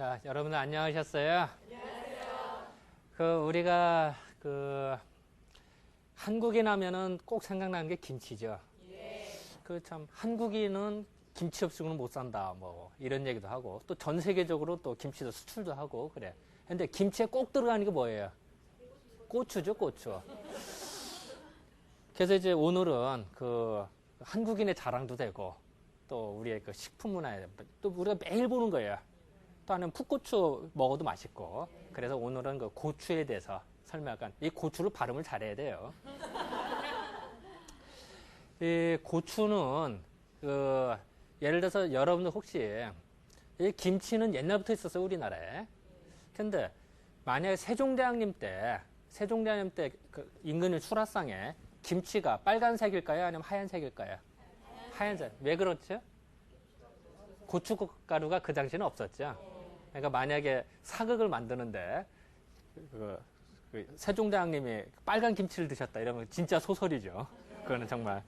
자, 여러분들 안녕하셨어요? 안녕하세요. 그 우리가 그 한국인 하면은 꼭 생각나는 게 김치죠. 예. 그참 한국인은 김치 없이는 못 산다. 뭐 이런 얘기도 하고 또 전 세계적으로 또 김치도 수출도 하고 그래. 근데 김치에 꼭 들어가는 게 뭐예요? 고추죠, 고추. 그래서 이제 오늘은 그 한국인의 자랑도 되고 또 우리의 그 식품 문화에 또 우리가 매일 보는 거예요. 또 하나는 풋고추 먹어도 맛있고 그래서 오늘은 그 고추에 대해서 설명할까. 이 고추를 발음을 잘해야 돼요. 이 고추는 그 예를 들어서 여러분들 혹시 이 김치는 옛날부터 있었어요 우리나라에. 근데 만약에 세종대왕님 때 세종대왕님 때 그 인근의 수라상에 김치가 빨간색일까요? 아니면 하얀색일까요? 하얀색. 왜 그렇죠? 고춧가루가 그 당시에는 없었죠. 그러니까 만약에 사극을 만드는데 그, 그 세종대왕님이 빨간 김치를 드셨다 이러면 진짜 소설이죠. 그거는 정말.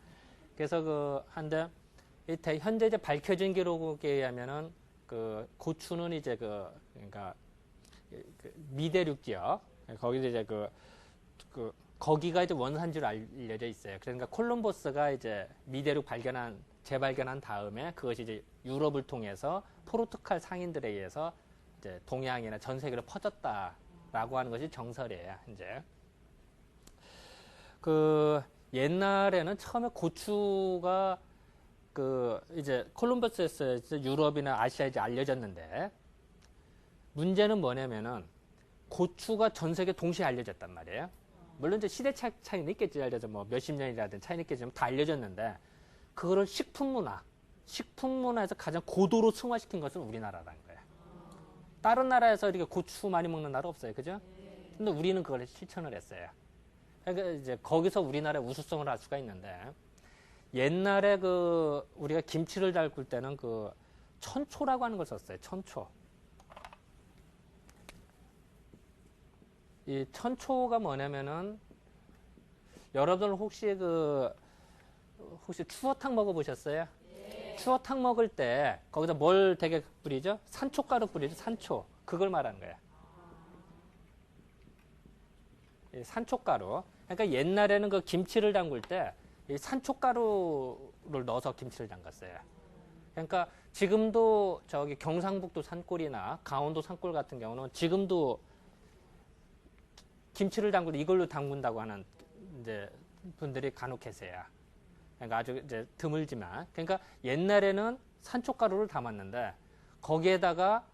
그래서 그 한데 이때 현재 이제 밝혀진 기록에 의하면은 그 고추는 이제 그 그러니까 그 미대륙 지역 거기서 이제 그, 그 거기가 이제 원산지로 알려져 있어요. 그러니까 콜럼버스가 이제 미대륙 발견한 재발견한 다음에 그것이 이제 유럽을 통해서 포르투갈 상인들에 의해서 이제 동양이나 전 세계로 퍼졌다라고 하는 것이 정설이에요. 이제 그 옛날에는 처음에 고추가 그 이제 콜럼버스에서 유럽이나 아시아에 알려졌는데 문제는 뭐냐면은 고추가 전 세계 동시에 알려졌단 말이에요. 물론 이제 시대 차, 차이는 있겠지. 들어서 뭐 몇십 년이라든 차이는 있겠지만 다 알려졌는데 그거를 식품 문화, 식품 문화에서 가장 고도로 승화시킨 것은 우리나라라는 거예요. 다른 나라에서 이렇게 고추 많이 먹는 나라 없어요. 그죠? 근데 우리는 그걸 실천을 했어요. 그러니까 이제 거기서 우리나라의 우수성을 알 수가 있는데 옛날에 그 우리가 김치를 담글 때는 그 천초라고 하는 걸 썼어요. 천초. 이 천초가 뭐냐면은 여러분들 혹시 그 혹시 추어탕 먹어보셨어요? 예. 추어탕 먹을 때 거기다 뭘 되게 뿌리죠? 산초가루 뿌리죠. 산초. 그걸 말하는 거예요. 산초가루. 그러니까 옛날에는 그 김치를 담글 때 산초가루를 넣어서 김치를 담갔어요. 그러니까 지금도 저기 경상북도 산골이나 강원도 산골 같은 경우는 지금도 김치를 담글 이걸로 담근다고 하는 이제 분들이 간혹 계세요. 그러니까 아주 이제 드물지만 그러니까 옛날에는 산초가루를 담았는데 거기에다가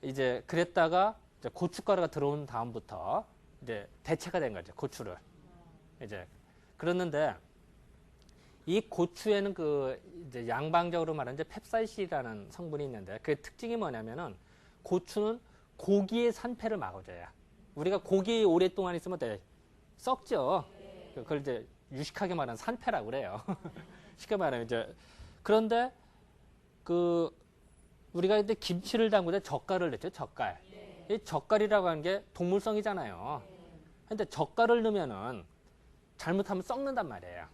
이제 그랬다가 이제 고춧가루가 들어온 다음부터 이제 대체가 된 거죠 고추를 이제 그랬는데 이 고추에는 그 이제 양방적으로 말하는 이제 펩사이시라는 성분이 있는데 그 특징이 뭐냐면은 고추는 고기의 산패를 막아줘요. 우리가 고기 오랫동안 있으면 돼 썩죠. 그걸 이제 유식하게 말하는 산패라고 그래요. 쉽게 말하면 이제 그런데 그 우리가 이제 김치를 담그때 젓갈을 넣죠. 젓갈. 이 젓갈이라고 하는 게 동물성이잖아요. 근데 젓갈을 넣으면은 잘못하면 썩는단 말이에요.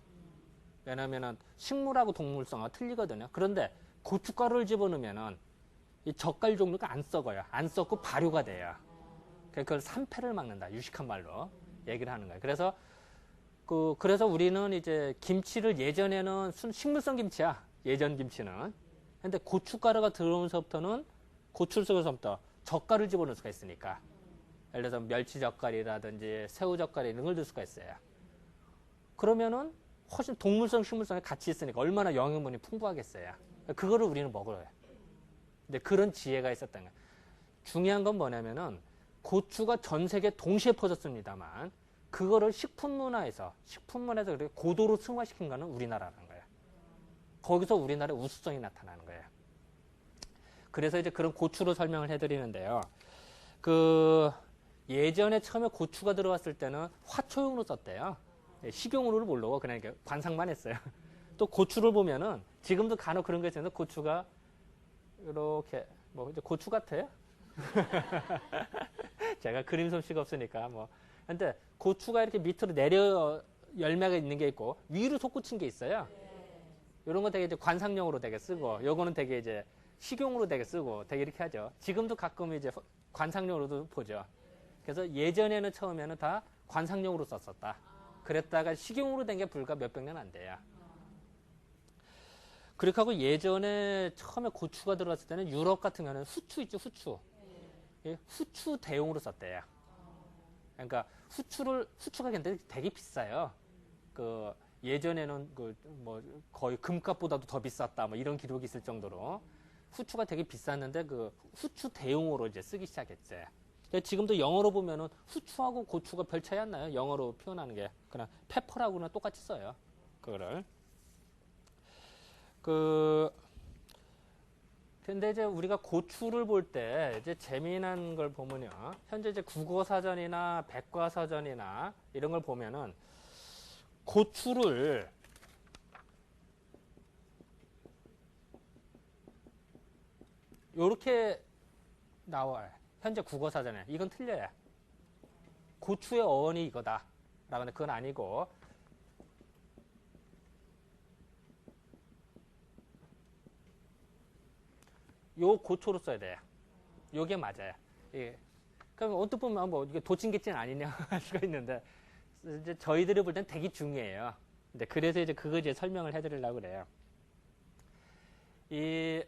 왜냐면은 식물하고 동물성과 틀리거든요. 그런데 고춧가루를 집어넣으면은 이 젓갈 종류가 안 썩어요. 안 썩고 발효가 돼요. 그걸 산패를 막는다. 유식한 말로 얘기를 하는 거예요. 그래서 그 그래서 우리는 이제 김치를 예전에는 순 식물성 김치야. 예전 김치는. 근데 고춧가루가 들어오면서부터는 고추를 썩어서부터 젓갈을 집어넣을 수가 있으니까. 예를 들어서 멸치 젓갈이라든지 새우 젓갈 이런 걸 넣을 수가 있어요. 그러면은 훨씬 동물성, 식물성이 같이 있으니까 얼마나 영양분이 풍부하겠어요. 그거를 우리는 먹어요. 근데 그런 지혜가 있었던 거예요. 중요한 건 뭐냐면은 고추가 전 세계 동시에 퍼졌습니다만 그거를 식품 문화에서 식품 문화에서 그렇게 고도로 승화시킨 거는 우리나라라는 거예요. 거기서 우리나라의 우수성이 나타나는 거예요. 그래서 이제 그런 고추로 설명을 해드리는데요. 그 예전에 처음에 고추가 들어왔을 때는 화초용으로 썼대요. 예, 식용으로를 모르고 그냥 관상만 했어요. 또 고추를 보면은 지금도 간혹 그런 게 있는데 고추가 이렇게 뭐 이제 고추 같아요. 제가 그림 솜씨가 없으니까 뭐. 근데 고추가 이렇게 밑으로 내려 열매가 있는 게 있고 위로 솟구친 게 있어요. 이런 거 되게 이제 관상용으로 되게 쓰고 요거는 되게 이제 식용으로 되게 쓰고 되게 이렇게 하죠. 지금도 가끔 이제 관상용으로도 보죠. 그래서 예전에는 처음에는 다 관상용으로 썼었다. 그랬다가 식용으로 된 게 불과 몇백 년 안 돼요. 그렇게 하고 예전에 처음에 고추가 들어갔을 때는 유럽 같은 경우는 후추 있죠, 후추. 예, 후추 대용으로 썼대요. 그러니까 후추를 후추가 근데 되게 비싸요. 그 예전에는 그 뭐 거의 금값보다도 더 비쌌다 뭐 이런 기록이 있을 정도로 후추가 되게 비쌌는데 그 후추 대용으로 이제 쓰기 시작했지. 지금도 영어로 보면은 후추하고 고추가 별 차이 안 나요. 영어로 표현하는 게 그냥 페퍼라고는 똑같이 써요. 그거를 그 근데 이제 우리가 고추를 볼 때 이제 재미난 걸 보면요. 현재 이제 국어 사전이나 백과 사전이나 이런 걸 보면은 고추를 요렇게 나와요. 현재 국어 사전에. 이건 틀려요. 고추의 어원이 이거다. 라고 하는데 그건 아니고 요 고초로 써야 돼요. 요게 맞아요. 예. 그럼 언뜻 보면 뭐 이게 도찐개찐 아니냐 할 수가 있는데 이제 저희들이 볼땐 되게 중요해요. 근데 그래서 이제 그거 이제 설명을 해드리려고 그래요. 이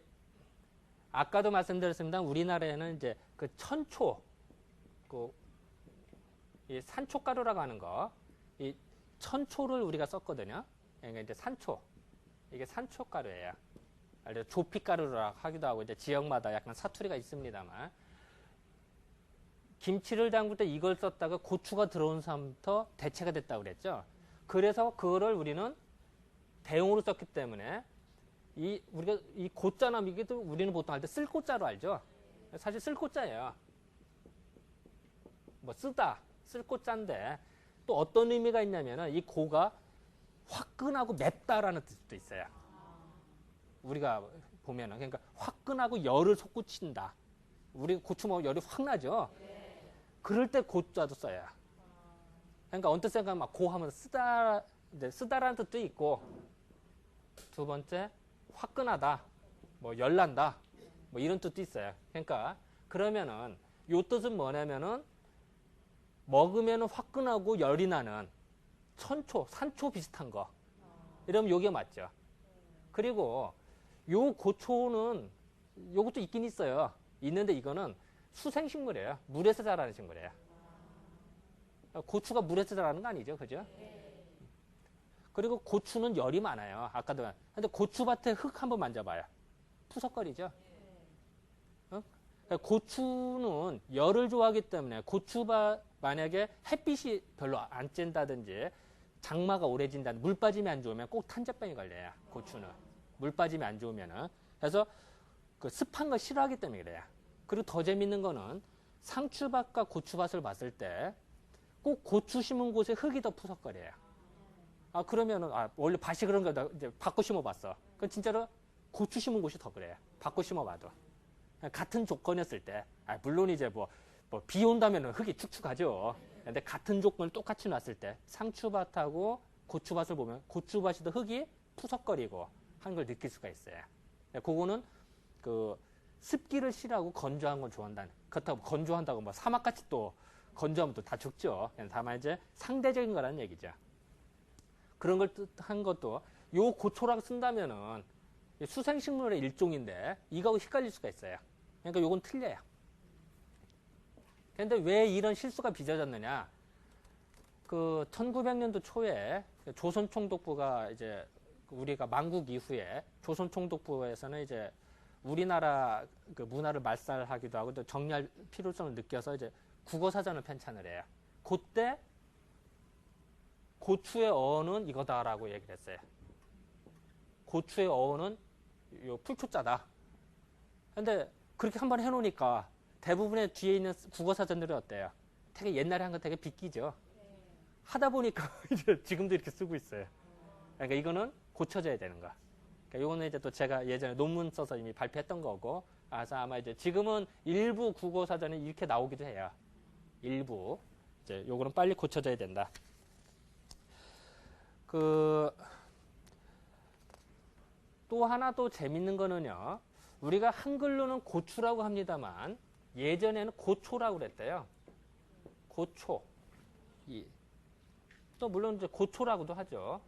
아까도 말씀드렸습니다. 우리나라에는 이제 그 천초, 그, 이 산초가루라고 하는 거, 이 천초를 우리가 썼거든요. 그러니까 이제 산초. 이게 산초가루예요. 알죠? 조피가루라 하기도 하고, 이제 지역마다 약간 사투리가 있습니다만. 김치를 담글 때 이걸 썼다가 고추가 들어온 사람부터 대체가 됐다고 그랬죠. 그래서 그거를 우리는 대용으로 썼기 때문에 이 우리가 이 고자나 이게 또 우리는 보통 할 때 쓸고자로 알죠. 사실 쓸고자예요. 뭐 쓰다 쓸고자인데 또 어떤 의미가 있냐면은 이 고가 화끈하고 맵다라는 뜻도 있어요. 우리가 보면은 그러니까 화끈하고 열을 솟구친다. 우리 고추 먹으면 열이 확 나죠. 그럴 때 고자도 써요. 그러니까 언뜻 생각하면 막 고하면 쓰다 쓰다라는 뜻도 있고 두 번째 화끈하다, 뭐 열난다, 뭐 이런 뜻도 있어요. 그러니까 그러면은 요 뜻은 뭐냐면은 먹으면 화끈하고 열이 나는 천초, 산초 비슷한 거. 이러면 요게 맞죠. 그리고 요 고초는 요것도 있긴 있어요. 있는데 이거는 수생식물이에요. 물에서 자라는 식물이에요. 고추가 물에서 자라는 거 아니죠, 그죠? 그리고 고추는 열이 많아요. 아까도. 근데 고추밭에 흙 한번 만져봐요. 푸석거리죠? 어? 그러니까 고추는 열을 좋아하기 때문에 고추밭 만약에 햇빛이 별로 안 쬐다든지 장마가 오래 진다, 물 빠짐이 안 좋으면 꼭 탄저병이 걸려요. 고추는. 물 빠짐이 안 좋으면은. 그래서 그 습한 걸 싫어하기 때문에 그래요. 그리고 더 재밌는 거는 상추밭과 고추밭을 봤을 때 꼭 고추 심은 곳에 흙이 더 푸석거려요. 아, 그러면은, 아, 원래 밭이 그런 거다. 이제 바꿔 심어봤어. 그건 진짜로 고추 심은 곳이 더 그래요. 바꿔 심어봐도. 같은 조건이었을 때, 아, 물론 이제 뭐, 뭐, 비 온다면 흙이 축축하죠. 근데 같은 조건을 똑같이 놨을 때, 상추밭하고 고추밭을 보면 고추밭이 더 흙이 푸석거리고 하는 걸 느낄 수가 있어요. 그거는 그 습기를 싫어하고 건조한 걸 좋아한다는. 그렇다고 건조한다고 뭐 사막같이 또 건조하면 또 다 죽죠. 다만 이제 상대적인 거라는 얘기죠. 그런 걸 뜻한 것도 요 고초라고 쓴다면은 수생식물의 일종인데 이거하고 헷갈릴 수가 있어요. 그러니까 요건 틀려요. 근데 왜 이런 실수가 빚어졌느냐? 그 1900년도 초에 조선 총독부가 이제 우리가 망국 이후에 조선 총독부에서는 이제 우리나라 그 문화를 말살하기도 하고 또 정리할 필요성을 느껴서 이제 국어 사전을 편찬을 해요. 그때 고추의 어원은 이거다라고 얘기를 했어요. 고추의 어원은 요 풀초자다. 근데 그렇게 한 번 해놓으니까 대부분의 뒤에 있는 국어 사전들이 어때요? 되게 옛날에 한 거 되게 비끼죠. 하다 보니까 이제 지금도 이렇게 쓰고 있어요. 그러니까 이거는 고쳐져야 되는 거. 그러니까 이거는 이제 또 제가 예전에 논문 써서 이미 발표했던 거고, 그래서 아마 이제 지금은 일부 국어 사전이 이렇게 나오기도 해요. 일부. 이제 요거는 빨리 고쳐져야 된다. 그, 또 하나 또 재밌는 거는요, 우리가 한글로는 고추라고 합니다만 예전에는 고초라고 그랬대요. 고초. 이. 또 물론 이제 고초라고도 하죠.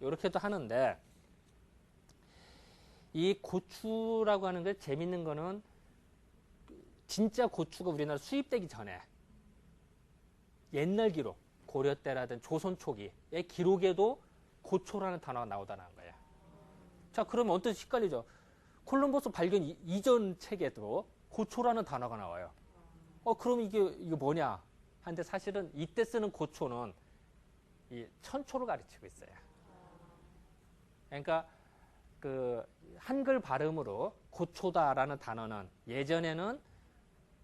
이렇게도 하는데 이 고추라고 하는 게 재밌는 거는 진짜 고추가 우리나라 수입되기 전에 옛날 기록 고려 때라든 조선 초기의 기록에도 고초라는 단어가 나오다는 거예요. 자, 그러면 어떤 헷갈리죠? 콜럼버스 발견 이, 이전 책에도 고초라는 단어가 나와요. 어, 그럼 이게, 이게 뭐냐? 한데 사실은 이때 쓰는 고초는 이 천초를 가르치고 있어요. 그러니까 그 한글 발음으로 고초다라는 단어는 예전에는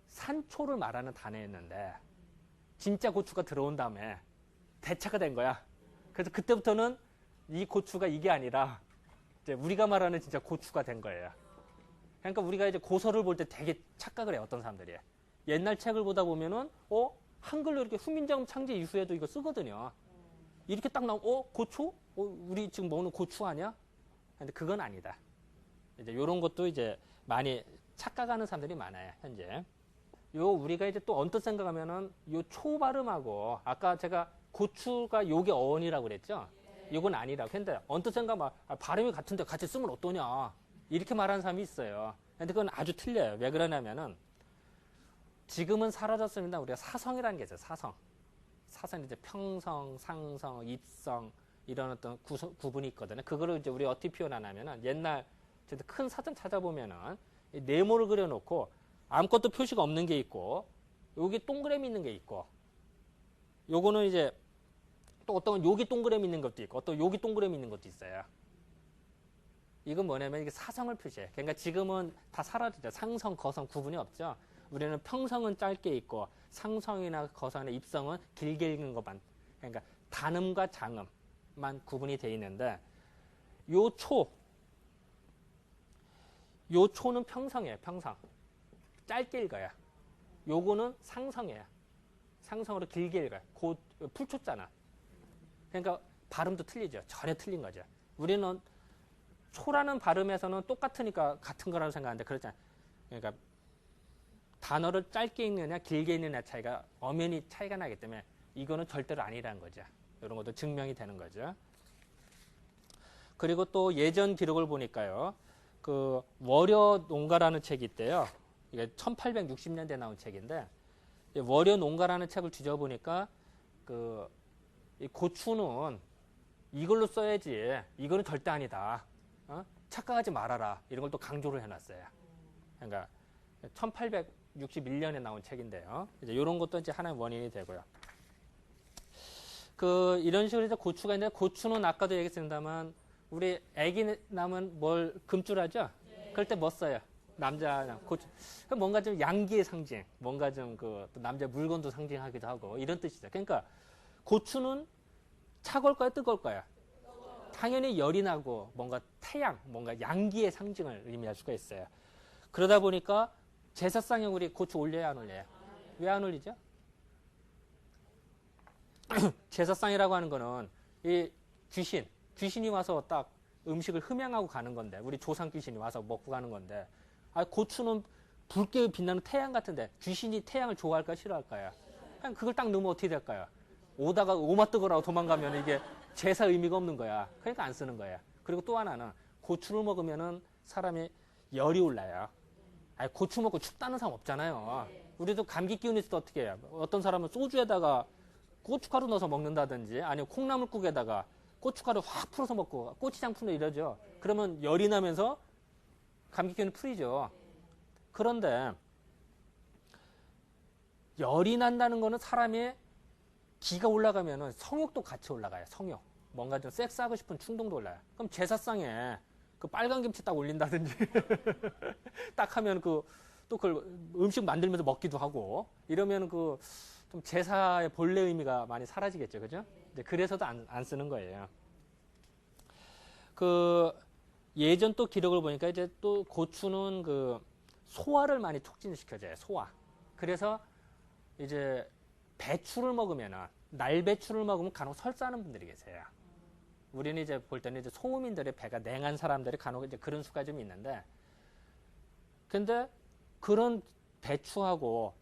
산초를 말하는 단어였는데 진짜 고추가 들어온 다음에 대체가 된 거야. 그래서 그때부터는 이 고추가 이게 아니라 이제 우리가 말하는 진짜 고추가 된 거예요. 그러니까 우리가 이제 고서를 볼 때 되게 착각을 해 어떤 사람들이 옛날 책을 보다 보면은 어 한글로 이렇게 후민정 창제 이후에도 이거 쓰거든요. 이렇게 딱 나오면 어 고추? 어 우리 지금 먹는 고추 아니야? 근데 그건 아니다. 이제 이런 것도 이제 많이 착각하는 사람들이 많아요 현재. 요 우리가 이제 또 언뜻 생각하면은 요 초 발음하고 아까 제가 고추가 요게 어원이라고 그랬죠. 요건 아니라고 했는데 언뜻 생각하면 아, 발음이 같은데 같이 쓰면 어떠냐 이렇게 말하는 사람이 있어요. 근데 그건 아주 틀려요. 왜 그러냐면은 지금은 사라졌습니다. 우리가 사성이라는 게 있어요. 사성. 사성 이제 평성, 상성, 입성 이런 어떤 구성, 구분이 있거든요. 그거를 이제 우리 어떻게 표현하냐면은 옛날 큰 사전 찾아보면은 이 네모를 그려놓고 아무것도 표시가 없는 게 있고 여기 동그라미 있는 게 있고 요거는 이제 또 어떤 건 여기 동그라미 있는 것도 있고 어떤 여기 동그라미 있는 것도 있어요. 이건 뭐냐면 이게 사성을 표시해. 그러니까 지금은 다 사라지죠. 상성, 거성 구분이 없죠. 우리는 평성은 짧게 있고 상성이나 거성이나 입성은 길게 읽는 것만. 그러니까 단음과 장음 만 구분이 돼 있는데 요 초, 요 초는 평성이에요. 평성. 짧게 읽어야. 요거는 상성이에요. 상성으로 길게 읽어요. 곧 풀초잖아. 그러니까 발음도 틀리죠. 전혀 틀린 거죠. 우리는 초라는 발음에서는 똑같으니까 같은 거라고 생각하는데 그렇잖아요. 그러니까 단어를 짧게 읽느냐 길게 읽느냐 차이가 엄연히 차이가 나기 때문에 이거는 절대로 아니라는 거죠. 이런 것도 증명이 되는 거죠. 그리고 또 예전 기록을 보니까요. 그 월요 농가라는 책이 있대요. 이게 1860년대 나온 책인데 월요 농가라는 책을 뒤져보니까 그 고추는 이걸로 써야지 이거는 절대 아니다. 어? 착각하지 말아라. 이런 걸 또 강조를 해놨어요. 그러니까 1861년에 나온 책인데요. 이제 이런 것도 이제 하나의 원인이 되고요. 그 이런 식으로 이제 고추가 있는데 고추는 아까도 얘기했습니다만 우리 애기 남은 뭘 금줄하죠? 그럴 때 뭐 써요? 남자 고추. 뭔가 좀 양기의 상징, 뭔가 좀 그 남자 물건도 상징하기도 하고 이런 뜻이죠. 그러니까 고추는 차가울까요? 뜨거울까요? 당연히 열이 나고 뭔가 태양, 뭔가 양기의 상징을 의미할 수가 있어요. 그러다 보니까 제사상에 우리 고추 올려야 안 올려요? 왜 안 올리죠? 제사상이라고 하는 거는 이 귀신, 귀신이 와서 딱 음식을 흠양하고 가는 건데 우리 조상 귀신이 와서 먹고 가는 건데 아 고추는 붉게 빛나는 태양 같은데 귀신이 태양을 좋아할까 싫어할까요? 그냥 그걸 딱 넣으면 어떻게 될까요? 오다가 오마 뜨거라고 도망가면 이게 제사 의미가 없는 거야. 그러니까 안 쓰는 거야. 그리고 또 하나는 고추를 먹으면은 사람이 열이 올라요. 아니, 고추 먹고 춥다는 사람 없잖아요. 우리도 감기 기운 있을 때 어떻게 해요? 어떤 사람은 소주에다가 고춧가루 넣어서 먹는다든지 아니면 콩나물국에다가 고춧가루 확 풀어서 먹고 풀어 이러죠. 그러면 열이 나면서 감기 기운이 풀리죠. 그런데 열이 난다는 거는 사람이 기가 올라가면은 성욕도 같이 올라가요. 성욕. 뭔가 좀 섹스하고 싶은 충동도 올라요. 그럼 제사상에 그 빨간 김치 딱 올린다든지 딱 하면 그 또 그걸 음식 만들면서 먹기도 하고 이러면 그 좀 제사의 본래 의미가 많이 사라지겠죠. 그죠? 이제 그래서도 안, 안 쓰는 거예요. 그 예전 또 기록을 보니까 이제 또 고추는 그 소화를 많이 촉진시켜줘요. 소화. 그래서 이제 배추를 먹으면은 날배추를 먹으면 간혹 설사하는 분들이 계세요. 우리는 이제 볼 때는 이제 소음인들의 배가 냉한 사람들이 간혹 이제 그런 수가 좀 있는데 근데 그런 배추하고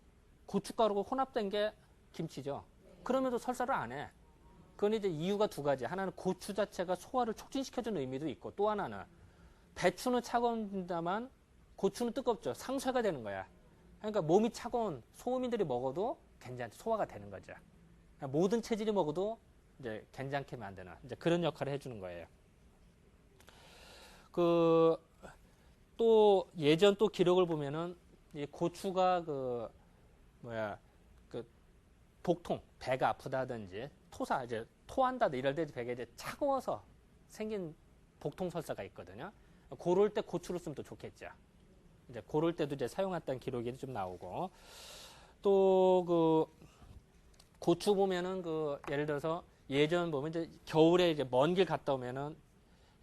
고춧가루가 혼합된 게 김치죠. 그러면도 설사를 안 해. 그건 이제 이유가 두 가지. 하나는 고추 자체가 소화를 촉진시켜주는 의미도 있고 또 하나는 배추는 차가운다만 고추는 뜨겁죠. 상쇄가 되는 거야. 그러니까 몸이 차가운 소민들이 먹어도 괜찮죠. 소화가 되는 거죠. 그러니까 모든 체질이 먹어도 이제 괜찮게 만드는 이제 그런 역할을 해주는 거예요. 그 또 예전 또 기록을 보면은 이 고추가 그 뭐야 그 복통 배가 아프다든지 토사 이제 토한다 이럴 때 배가 이제 차가워서 생긴 복통 설사가 있거든요. 고럴 때 고추를 쓰면 또 좋겠죠. 이제 고럴 때도 이제 사용했다는 기록이 좀 나오고 또 그 고추 보면은 그 예를 들어서 예전 보면 이제 겨울에 이제 먼 길 갔다 오면은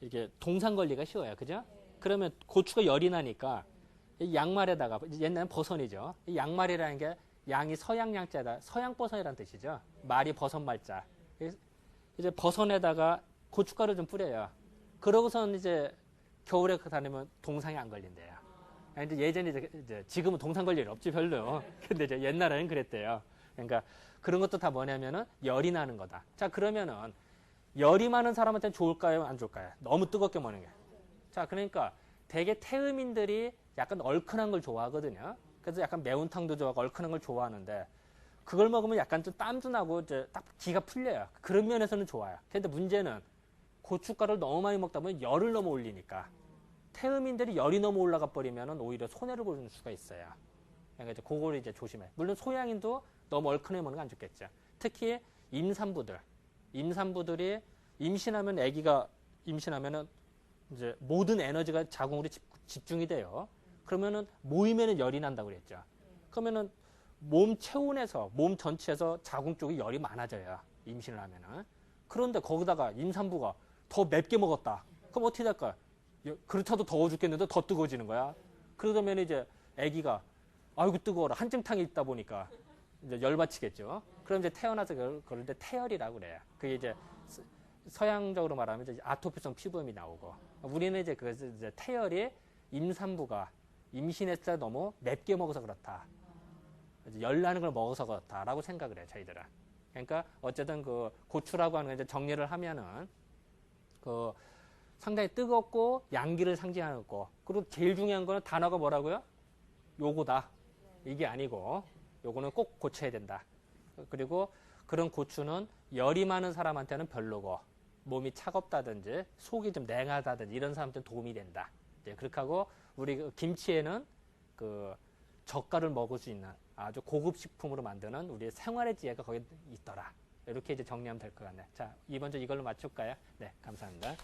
이게 동상 걸리가 쉬워요. 그죠? 그러면 고추가 열이 나니까 이 양말에다가 옛날엔 버선이죠. 이 양말이라는 게 양이 서양 양자다. 서양 버선이라는 뜻이죠. 말이 버선 말자. 이제 버선에다가 고춧가루 좀 뿌려요. 그러고선 이제 겨울에 다니면 동상이 안 걸린대요. 이제 예전에 이제 지금은 동상 걸릴 일 없지 별로. 근데 이제 옛날에는 그랬대요. 그러니까 그런 것도 다 뭐냐면은 열이 나는 거다. 자 그러면은 열이 많은 사람한테는 좋을까요? 안 좋을까요? 너무 뜨겁게 먹는 게. 자 그러니까 대개 태음인들이 약간 얼큰한 걸 좋아하거든요. 그래서 약간 매운탕도 좋아하고 얼큰한 걸 좋아하는데 그걸 먹으면 약간 좀 땀도 나고 딱 기가 풀려요. 그런 면에서는 좋아요. 근데 문제는 고춧가루를 너무 많이 먹다 보면 열을 너무 올리니까 태음인들이 열이 너무 올라가 버리면 오히려 손해를 보는 수가 있어요. 그러니까 이제 그걸 이제 조심해. 물론 소양인도 너무 얼큰하게 먹는 건 안 좋겠죠. 특히 임산부들, 임산부들이 임신하면 아기가 임신하면은 이제 모든 에너지가 자궁으로 집, 집중이 돼요. 그러면은 모이면은 열이 난다고 그랬죠. 그러면은 몸 체온에서 몸 전체에서 자궁 쪽이 열이 많아져요. 임신을 하면은. 그런데 거기다가 임산부가 더 맵게 먹었다. 그럼 어떻게 될까? 그렇다도 더워 죽겠는데 더 뜨거워지는 거야. 그러면 이제 아기가 아이고 뜨거워라 한증탕이 있다 보니까 이제 열받치겠죠. 그럼 이제 태어나서 때 태열이라고 그래요. 그게 이제 서- 서양적으로 말하면 이제 아토피성 피부염이 나오고 우리는 이제 그래서 이제 태열이 임산부가 임신했을 때 너무 맵게 먹어서 그렇다. 이제 열 나는 걸 먹어서 그렇다라고 생각을 해요, 저희들은. 그러니까 어쨌든 그 고추라고 하는 거 이제 정리를 하면은 그 상당히 뜨겁고 양기를 상징하는 거. 그리고 제일 중요한 거는 단어가 뭐라고요? 요거다. 이게 아니고 요거는 꼭 고쳐야 된다. 그리고 그런 고추는 열이 많은 사람한테는 별로고 몸이 차갑다든지 속이 좀 냉하다든지 이런 사람한테는 도움이 된다. 이제 그렇게 하고 우리 그 김치에는 그 젓갈을 먹을 수 있는 아주 고급 식품으로 만드는 우리의 생활의 지혜가 거기 있더라. 이렇게 이제 정리하면 될 것 같네. 자, 이번 주 이걸로 맞출까요? 네, 감사합니다.